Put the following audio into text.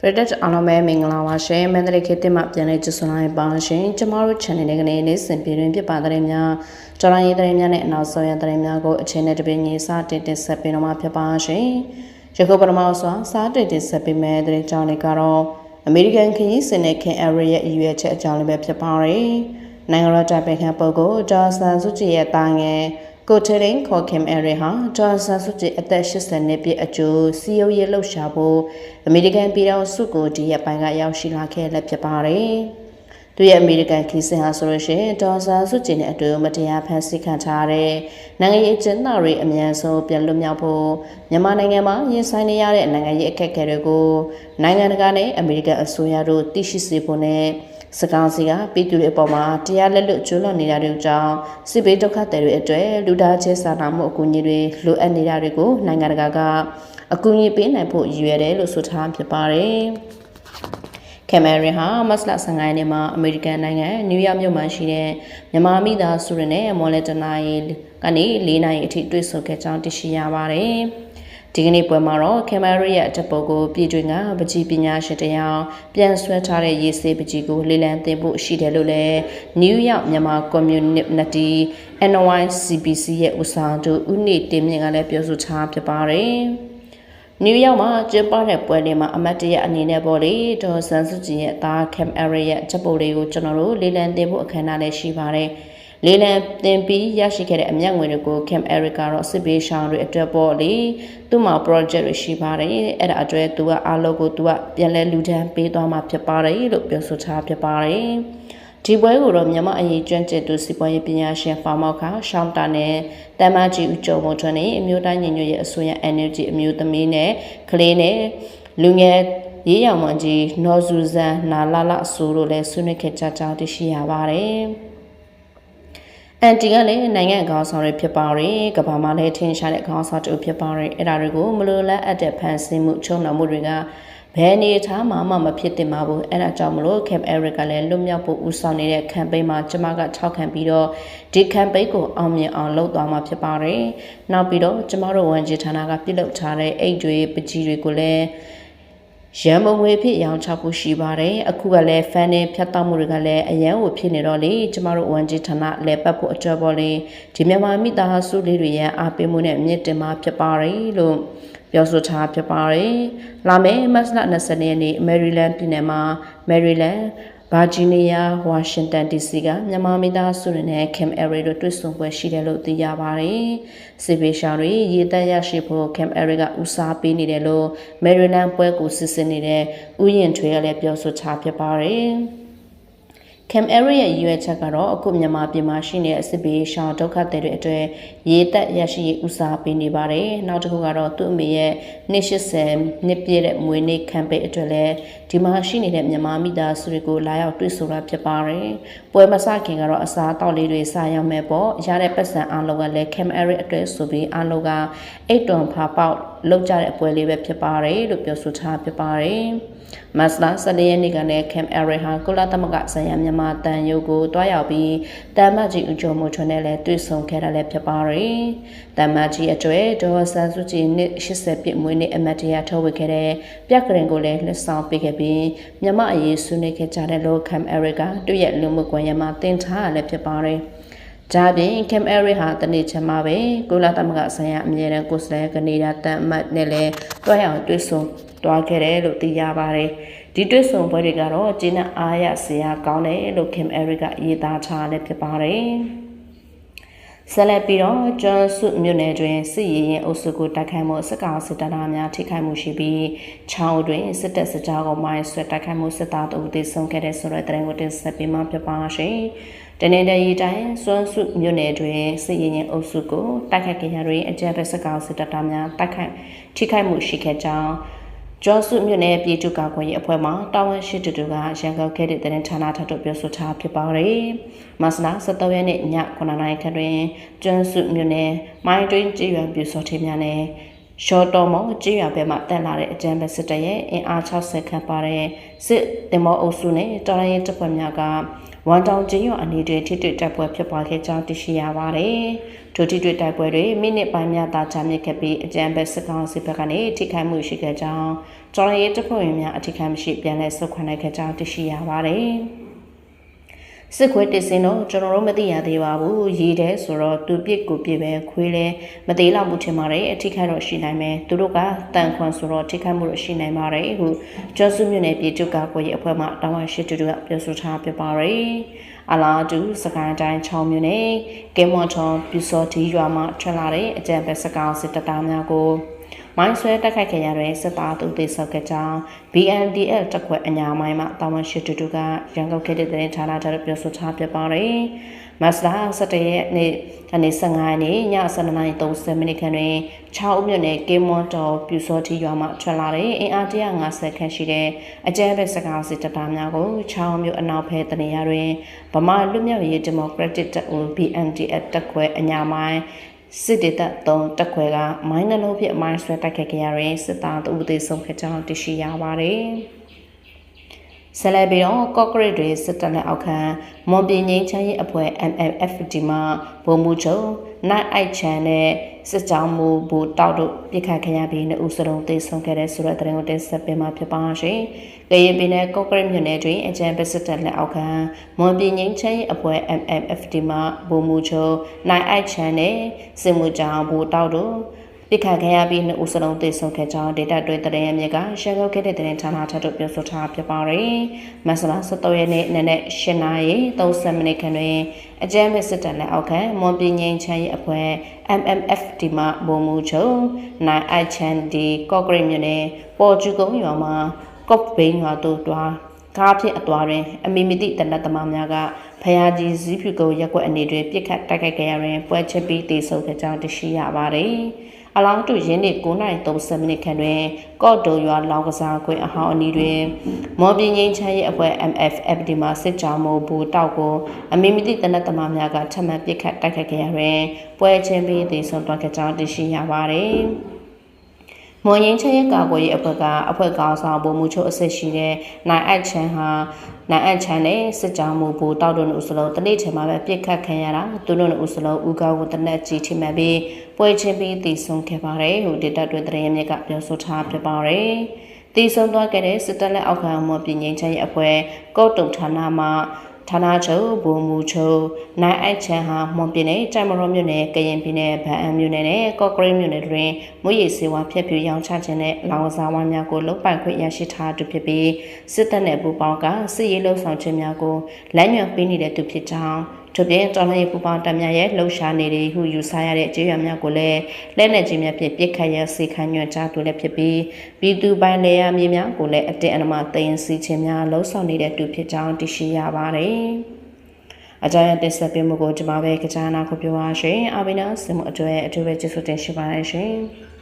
ပရိသတ်အားလုံးပဲမင်္ဂလာပါရှင်မန္တလေးခေတ်တင်မှပြန်လည်ကြိုဆိုလိုက်ပါရှင်ကျမတို့ channel လေးကနေနေ့စဉ်ပြည်တွင်ဖြစ်ပါတဲ့များကြော်လိုင်းရေးတဲ့များနဲ့အနောက်ဆုံးရတဲ့များကိုအချိန်နဲ့တပင်းကြီးစတင်တင်ဆက်ပေးတော့မှာဖြစ်ပါရှင်ယခုပထမဆုံးစတင်တင်ဆက်ပေးမယ့်တဲ့ကြောင်းလေးကတော့အမေရိကန်ခရီးစဉ်နဲ့ခင်အရီရဲ့အရွယ်ချက်အကြောင်းလေးပဲဖြစ်ပါတယ်နိုင်ငံတော်တပ်ပခံပုဂ္ဂိုလ်ဒေါ်ဆန်စုကြည်ရဲ့တာငယ် ကိုထရင်ခေါ်ခင်အရီဟာဂျွန်ဆန်စုကြည်အသက်80နှစ်ပြည့်အကျိုးစီယိုရေးလှုပ်ရှားဖို့အမေရိကန်ပြည်ထောင်စုကိုဒီရက်ပိုင်းကရောက်ရှိလာခဲ့လက်ဖြစ်ပါတယ်။သူရဲ့အမေရိကန်ခီးစဉ်ဟာဆိုလို့ရှိရင်ဒေါ်ဆန်စုကြည်နဲ့အတူမတရားဖန်ဆီးခံထားတဲ့နိုင်ငံရေးကျင်းသားတွေအမြန်ဆုံးပြန်လွတ်မြောက်ဖို့မြန်မာနိုင်ငံမှာရင်ဆိုင်နေရတဲ့နိုင်ငံရေးအခက်အခဲတွေကိုနိုင်ငံတကာနဲ့အမေရိကန်အစိုးရတို့သိရှိစေဖို့နဲ့ စကားစီကပြည်သူတွေအပေါ်မှာတရားလက်လွတ်ကျွလွန်နေတာတွေကြောင့်စစ်ဘေးဒုက္ခသည်တွေအတွက်လူသားချင်းစာနာမှုအကူအညီတွေလိုအပ်နေတာတွေကိုနိုင်ငံတကာကအကူအညီပေးနိုင်ဖို့ရည်ရွယ်တယ်လို့ဆိုထားဖြစ်ပါတယ်။ကင်မရီဟာမတ်လ15ရက်နေ့မှာအမေရိကန်နိုင်ငံနယူးယောက်မြို့မှာရှိတဲ့မြန်မာမိသားစုတွေနဲ့မော်လက်တနာရီကနေ၄နိုင်အထိတွေ့ဆုံခဲ့ကြောင်းသိရှိရပါတယ်။ ဒီကနေ့ပွဲမှာတော့ကင်မရီရဲ့တပုတ်ကိုပြည်တွင်ကပကြီးပညာရှင်တယောက်ပြန်ဆွဲထားတဲ့ရေးစေးပကြီးကိုလေလံတင်ဖို့ရှိတယ်လို့လည်း New York မြန်မာ Community NYCBC ရဲ့ဦးဆောင်သူဦးနေတင်မြင့်ကလည်းပြောဆိုထားဖြစ်ပါတယ်။နယူးယောက်မှာကျင်းပတဲ့ပွဲလေးမှာအမတ်တရအနေနဲ့ပေါ့လေဒေါ်ဆန်စုကြည်ရဲ့သားကမ်အရီရဲ့ချက်ပုတ်လေးကိုကျွန်တော်တို့လေလံတင်ဖို့အခမ်းအနားလည်းရှိပါတယ်။ လေးလံတင်ပြီးရရှိခဲ့တဲ့အမြတ်ငွေတွေကို Camp Eric ကတော့စစ်ပေးရှောင်းတွေအတွက်ပေါ့လေသူ့မှာ project တွေရှိပါတယ်အဲ့ဒါအတွက်သူကအားလုံးကိုသူကပြန်လဲလူထမ်းပေးသွားမှာဖြစ်ပါတယ်လို့ပြောဆိုထားဖြစ်ပါတယ်ဒီပွဲကိုတော့မြန်မာအရေးကျွမ်းကျင်သူစီပွားရေးပညာရှင်ဖောင်မောက်ခရှောင်းတာနဲ့တမ္မကြီးဦးကျော်မွန်ထွန်းနဲ့အမျိုးသားညီညွတ်ရေးအစိုးရ NUG အမျိုးသမီးနဲ့ကလေးနဲ့လူငယ်ရေးရောင်မကြီးနော်ဇူဇန်နာလာလာအစိုးတို့လည်းဆွေးနွေးခဲ့ကြကြောင်းသိရှိရပါတယ်။ အန်တီကလည်းနိုင်ငံခေါင်းဆောင်တွေဖြစ်ပါတယ်ကဘာမှာလည်းထင်ရှားတဲ့ခေါင်းဆောင်တူဖြစ်ပါတယ်အဲ့ဒါတွေကိုမလိုလားအပ်တဲ့ဖန်ဆင်းမှုချုံနှောင်မှုတွေကဘယ်နေထားမှမမဖြစ်တင်ပါဘူးအဲ့ဒါကြောင့်မလို့ Cap Eric ကလည်းလွတ်မြောက်ဖို့ဦးဆောင်နေတဲ့ campaign မှာကျမကထောက်ခံပြီးတော့ဒီ campaign ကိုအောင်မြင်အောင်လုပ်သွားမှာဖြစ်ပါတယ်နောက်ပြီးတော့ကျမတို့ဝန်ကြီးဌာနကပြုလုပ်ထားတဲ့အိတ်တွေပကြီးတွေကိုလည်း ရန်မငွေဖြစ်ရောင်းချဖို့ရှိပါတယ်အခုကလည်းဖန်နဲ့ဖြတ်တောက်မှုတွေကလည်းအရန်ကိုဖြစ်နေတော့လေကျမတို့ဝန်ကြီးဌာနလဲပတ်ဖို့အကြောပေါ်လေဒီမြန်မာမိသားစုလေးတွေရဲ့အားပေးမှုနဲ့မြင့်တင်မှာဖြစ်ပါတယ်လို့ပြောဆိုထားဖြစ်ပါတယ်လာမယ့်မတ်လ20ရက်နေ့မယ်ရီလန်းပြည်နယ်မှာမယ်ရီလန်း ဗာဂျီးနီးယားဝါရှင်တန် DC ကမြန်မာမိသားစုတွေနဲ့ Cam Airy တို့တွေ့ဆုံပွဲရှိတယ်လို့သိရပါတယ်။စစ်ပေးရှောင်းတွေရေးသားရရှိဖို့ Cam Airy ကဦးစားပေးနေတယ်လို့ Maryland ပွဲကိုစစ်စစ်နေတဲ့ဥယျင်ထွေးကလည်းပြောဆိုချဖြစ်ပါတယ်။ Cam Area ရဲ့ရွေးချက်ကတော့အခုမြန်မာပြည်မှာရှိနေတဲ့စစ်ဘေးရှောင်ဒုက္ခသည်တွေအတွက်ရေးသက်ရရှိရေးဦးစားပေးနေပါတယ်။နောက်တစ်ခုကတော့သူ့အမေရဲ့နှစ်80နှစ်ပြည့်တဲ့မွေးနေ့ campaign အတွက်လည်းဒီမှာရှိနေတဲ့မြန်မာမိသားစုတွေကိုလာရောက်တွေ့ဆိုတာဖြစ်ပါတယ်။ပွဲမစခင်ကတော့အစားအသောက်လေးတွေစားရောက်မဲ့ပေါ့။ရတဲ့ပတ်စံအားလုံးကလည်း Cam Area အတွက်ဆိုပြီးအားလုံးကအိတ်တွန်ဖာပေါက် လောက်ကြတဲ့အပွဲလေးပဲဖြစ်ပါတယ်လို့ပြောဆိုထားဖြစ်ပါတယ်။မတ်လ14ရက်နေ့ကလည်း Camp Area ဟာကုလသမဂ္ဂဆိုင်ရာမြန်မာတန်ရုပ်ကိုတွားရောက်ပြီးတမ်မတ်ကြီးဦးကျော်မိုးထွန်းနဲ့လည်းတွေ့ဆုံခဲ့တာလည်းဖြစ်ပါတယ်။တမ်မတ်ကြီးအတွေ့ဒေါ်ဆန်စုကြည်နှစ်80ပြည့်မွေးနေ့အမတ်တရားထုတ်ဝေခဲ့တဲ့ပြက်ကရင်ကိုလည်းလက်ဆောင်ပေးခဲ့ပြီးမြမအရေးဆွေးနွေးခဲ့ကြတဲ့လို့ Camp Area ကတွေ့ရလူမှုကွန်ရက်မှာတင်ထားရလည်းဖြစ်ပါတယ်။ ဒါပြင် Cam Airy ဟာတနေ့ချက်မှာပဲကုလသမဂ္ဂဆိုင်ရာအမြဲတမ်းကိုယ်စားလှယ်ကနေဒါတန်အမတ်နဲ့လည်းတွားရောက်တွေ့ဆုံသွားခဲ့တယ်လို့သိရပါတယ်။ဒီတွေ့ဆုံပွဲတွေကတော့ကျင်းနဲ့အားရစရာကောင်းတယ်လို့ Kim Eric ကရေးသားထားလည်းဖြစ်ပါတယ်။ဆက်လက်ပြီးတော့ကျွန်းစုမြို့နယ်တွင်စစ်ရေးရင်အုပ်စုကိုတိုက်ခိုက်မှုစစ်ကောင်စစ်တပ်သားများထိခိုက်မှုရှိပြီးချောင်းတွင်စစ်တပ်စစ်ကြောကိုမိုင်းဆွဲတိုက်ခိုက်မှုစစ်သားတို့သေဆုံးခဲ့တဲ့ဆိုတဲ့သတင်းကိုတင်ဆက်ပေးမှာဖြစ်ပါရှင်။ တနေ့တည်းရီတိုင်းစွန်းစုမြို့နယ်တွင်စစ်ရေးရင်အုပ်စုကိုတိုက်ခိုက်ခဲ့ရတွင်အကြမ်းဖက်စစ်ကောင်စစ်တပ်သားများတိုက်ခိုက်ထိခိုက်မှုရှိခဲ့ကြောင်းကျော်စုမြို့နယ်ပြည်သူ့ကာကွယ်ရေးအဖွဲ့မှတာဝန်ရှိသူတို့ကရန်ကုန်ခဲ့တဲ့တဲ့ဌာနထပ်တို့ပြောဆိုထားဖြစ်ပါတယ်။မဆလာ73ရက်နေ့ည9:00နာရီခန့်တွင်ကျော်စုမြို့နယ်မိုင်းတွင်းကြေးရွာပြူစောထင်းများနဲ့ရှော့တော်မောကြေးရွာဘက်မှတက်လာတဲ့အကြမ်းဖက်စစ်တပ်ရဲ့အင်အား60ခန့်ပါတဲ့စစ်တင်မောအုပ်စုနဲ့တော်လိုင်းတပ်ဖွဲ့များက ဝန်တောင်ကျင်းရွာအနေတွေထိတွေ့တိုက်ပွဲဖြစ်ပွားခဲ့ကြောင်းသိရှိရပါတယ်။ထိုထိတွေ့တိုက်ပွဲတွေမိနစ်ပိုင်းများသာကြာမြင့်ခဲ့ပြီးအကြမ်းဖက်စစ်ကောင်စီဘက်ကနေထိခိုက်မှုရှိခဲ့ကြောင်းကျော်ရေးတပ်ဖွဲ့ဝင်များအထူးခံမရှိပြန်လည်ဆုတ်ခွာနိုင်ခဲ့ကြောင်းသိရှိရပါတယ်။ စစ်ခွေးတစ်စင်းတော့ကျွန်တော်တို့မသိရသေးပါဘူးရေးတယ်ဆိုတော့သူပြစ်ကိုပြစ်ပဲခွေးလဲမသေးလောက်မှုထင်ပါတယ်အထိခိုက်တော့ရှိနိုင်မယ်သူတို့ကတန်ခွန်ဆိုတော့ထိခိုက်မှုတော့ရှိနိုင်ပါတယ်ဟုကျော်စုမြို့နယ်ပြည်သူ့ကာကွယ်ရေးအဖွဲ့မှတာဝန်ရှိသူတို့ကပြောဆိုထားပြပါတယ်အလားတူစကိုင်းတိုင်း6မြို့နယ်ကင်မွန်ထွန်ပြူစော်တီရွာမှထွက်လာတဲ့အကြံပဲစကောင်စစ်တပ်သားများကို မိုင်းဆွဲတက်ခိုက်ခဲ့ရတဲ့စစ်သားသူသေဆုံးခဲ့ကြောင်း BNDL တက်ခွဲအညာမိုင်းမှတာဝန်ရှိသူတို့ကရန်ကုန်ခေတ်တဲ့တင်ဌာနထားပြောဆိုထားပြပါတယ်။မတ်လာ17ရက်နေ့ကနေ15ရက်နေ့ည7:30မိနစ်ခန့်တွင်6ဦးမြို့နယ်ကင်းမွန်တော်ပြူစောတိရွာမှထွက်လာတဲ့အင်အား150ခန့်ရှိတဲ့အကြမ်းဖက်စကားစစ်တပ်သားများကို6မြို့အနောက်ဖက်တနေရာတွင်ဗမာလူမျိုးရေးဒီမိုကရက်တစ်တပ်ဦး BNDF တက်ခွဲအညာမိုင်း စစ်တေတပ်သုံးတက်ခွဲကမိုင်းနှလုံးဖြစ်မိုင်းဆွဲတိုက်ခဲ့ကြရတဲ့စစ်သားတဦးသေးဆုံးခဲ့ကြောင်းသိရှိရပါတယ်။ ဆယ်လဲပြီးတော့ကော့ကရစ်တွေစစ်တပ်လက်အောက်ခံမွန်ပြည်ငင်းချမ်းရေးအဖွဲ့ MMFD မှဗိုလ်မှူးချုပ်နိုင်အိုက်ချန်နဲ့စစ်ကြောင်းမူဘူတောက်တို့ပြစ်ခတ်ခရပြီးနှစ်ဦးစလုံးသေဆုံးခဲ့တဲ့ဆိုတဲ့သတင်းကိုတင်ဆက်ပေးမှာဖြစ်ပါရှင်။ကရင်ပြည်နယ်ကော့ကရစ်မြို့နယ်တွင်အကြံပေးစစ်တပ်လက်အောက်ခံမွန်ပြည်ငင်းချမ်းရေးအဖွဲ့ MMFD မှဗိုလ်မှူးချုပ်နိုင်အိုက်ချန်နဲ့စစ်မှုကြောင်းဘူတောက်တို့ ပြစ်ခတ်ခဲ့ရပြီးနှစ်ဦးစလုံးသေဆုံးခဲ့ကြောင်းဒေတာတွဲတရင်အမြစ်ကရှယ်ကော့ခဲ့တဲ့တရင်ဌာနထပ်တို့ပြောဆိုထားဖြစ်ပါတယ်။မဆလာ17ရက်နေ့နနက်8နာရီ30မိနစ်ခန့်တွင်အကြမ်းမဲ့စစ်တပ်လက်အောက်ခံမွန်ပြည်ငင်းချမ်းရေးအဖွဲ့ MMFD မှဘုံမူချုပ်နိုင်အိုက်ချန်ဒီကော့ဂရိတ်မြို့နယ်ပေါ်ကျူကုန်းရွာမှာကော့ဘိန်းရွာတို့တွားကားဖြင့်အသွာတွင်အမိမတိတနတ်သမားများက ဖယားကြီးဇီးဖြူကုန်းရက်ွက်အနေတွင်ပြစ်ခတ်တိုက်ခိုက်ခဲ့ရတွင်ပွဲချက်ပြီးတေဆုံးခဲ့ကြောင်းသိရှိရပါသည်။အလောင်းတူရင်းနေ9:30မိနစ်ခန့်တွင် ကော့တုံရွာလောင်ကစားခွင့်အဟောင်းအနီးတွင် မော်ပြင်းငင်းချမ်းရဲ့အဖွဲ့ MFFD မှစစ်ကြောင်းမို့ဘူတောက်ကိုအမိမတိတနတ်သမားများကထပ်မံပြစ်ခတ်တိုက်ခိုက်ခဲ့ရတွင်ပွဲချင်းပြီးတေဆုံးသွားခဲ့ကြောင်းသိရှိရပါသည်။ မွန်ရင်ချရဲ့ကာကွယ်ရေးအဖွဲ့ကအဖွဲ့ကောင်းဆောင်ဗိုလ်မှူးချုပ်အဆင့်ရှိတဲ့နိုင်အပ်ချန်ဟာနိုင်အပ်ချန်နဲ့စစ်ကြောင်းမှုဘူတောက်တို့ဦးစလုံးတနေ့ချင်မှာပဲပြစ်ခတ်ခံရတာသူတို့ဦးစလုံးဦးကောင်းကိုတနက်ကြီးထိမှန်ပြီးပွဲချင်းပြီးတည်ဆုံခဲ့ပါတယ်ဟိုဒေတာတွင်တရင်မြစ်ကပြောဆိုထားဖြစ်ပါတယ်တည်ဆုံသွားခဲ့တဲ့စစ်တပ်လက်အောက်ခံမော်ပြည်ငင်းချရဲ့အဖွဲ့ကော့တုံဌာနမှ ဌာနချုပ်ဘုံမူချုပ်နိုင်အိုက်ချန်ဟာမွန်ပြည်နယ်တိုင်မရောမြို့နယ်ကရင်ပြည်နယ်ဗန်အံမြို့နယ်နဲ့ကော့ကရိတ်မြို့နယ်တွင်မွေးရည်စေဝါဖျက်ပြူရောင်းချခြင်းနဲ့လောင်စာဝါများကိုလုတ်ပိုင်ခွင့်ရရှိထားသူဖြစ်ပြီးစစ်တပ်နဲ့ပူးပေါင်းကစစ်ရေးလှုပ်ဆောင်ခြင်းများကိုလမ်းညွှန်ပေးနေတဲ့သူဖြစ်ကြောင်း ထို့ပြင်တော်လှန်ရေးပူပေါင်းတပ်များရဲ့လှုပ်ရှားနေတွေဟုယူဆရတဲ့ကြေးရွာများကိုလည်းလက်နက်ကြီးများဖြင့်ပစ်ခတ်ရစေခိုင်းညွှန်ကြားသူလည်းဖြစ်ပြီးပြည်သူပိုင်လေယာမြေများကိုလည်းအတင်းအဓမ္မသိမ်းဆီးခြင်းများလှုံ့ဆော်နေတဲ့သူဖြစ်ကြောင်းသိရှိရပါတယ်။အကြမ်းတင်ဆက်ပေးမှုကိုဒီမှာပဲကြားနာခုပြောပါရှင်။အဘိနာစမှုအတွေ့အထူးပဲကျေးဇူးတင်ရှိပါတယ်ရှင်။